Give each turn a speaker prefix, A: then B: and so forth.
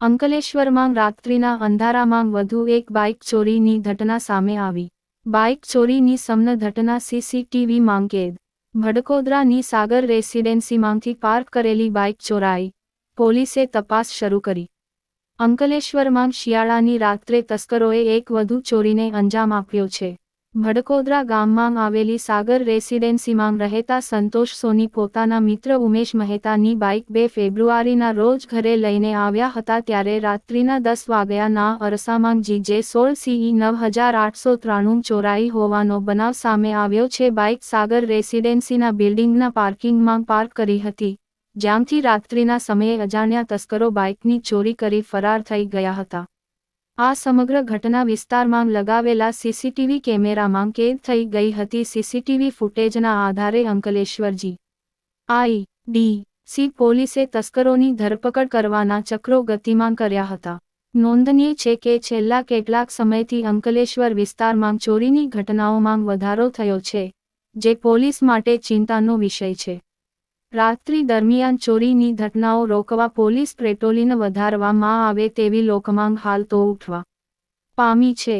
A: અંકલેશ્વરમાં રાત્રિના અંધારામાં વધુ એક બાઇક ચોરીની ઘટના સામે આવી. બાઇક ચોરીની સમન ઘટના સીસીટીવી માં કેદ. ભડકોદરાની સાગર રેસિડેન્સીમાંથી પાર્ક કરેલી બાઇક ચોરાઈ. પોલીસે તપાસ શરૂ કરી. અંકલેશ્વરમાં શિયાળાની રાત્રે તસ્કરોએ એક વધુ ચોરીને અંજામ આપ્યો છે. ભડકોદરા ગામમાં આવેલી સાગર રેસિડેન્સીમાં રહેતા સંતોષ સોની પોતાના મિત્ર ઉમેશ મહેતાની બાઇક બે ફેબ્રુઆરીના રોજ ઘરે લઈને આવ્યા હતા ત્યારે રાત્રિના દસ વાગ્યાના અરસામાં જીજે સોળ સીઈ નવ હજાર આઠસો ત્રાણું ચોરાઈ હોવાનો બનાવ સામે આવ્યો છે. બાઇક સાગર રેસિડેન્સીના બિલ્ડિંગના પાર્કિંગમાં પાર્ક કરી હતી. જ્યાંથી રાત્રિના સમયે અજાણ્યા તસ્કરો બાઇકની ચોરી કરી ફરાર થઈ ગયા હતા. આ સમગ્ર ઘટના વિસ્તારમાં લગાવેલા સીસીટીવી કેમેરામાં કેદ થઈ ગઈ હતી. સીસીટીવી ફૂટેજના આધારે અંકલેશ્વરજી આઈ ડી સી પોલીસે તસ્કરોની ધરપકડ કરવાના ચક્રો ગતિમાન કર્યા હતા. નોંધનીય છે કે છેલ્લા કેટલાક સમયથી અંકલેશ્વર વિસ્તારમાં ચોરીની ઘટનાઓમાં વધારો થયો છે, જે પોલીસ માટે ચિંતાનો વિષય છે. રાત્રિ દરમિયાન ચોરીની ઘટનાઓ રોકવા પોલીસ પેટ્રોલિંગ વધારવામાં આવે તેવી લોકમાંગ હાલ તો ઉઠવા પામી છે.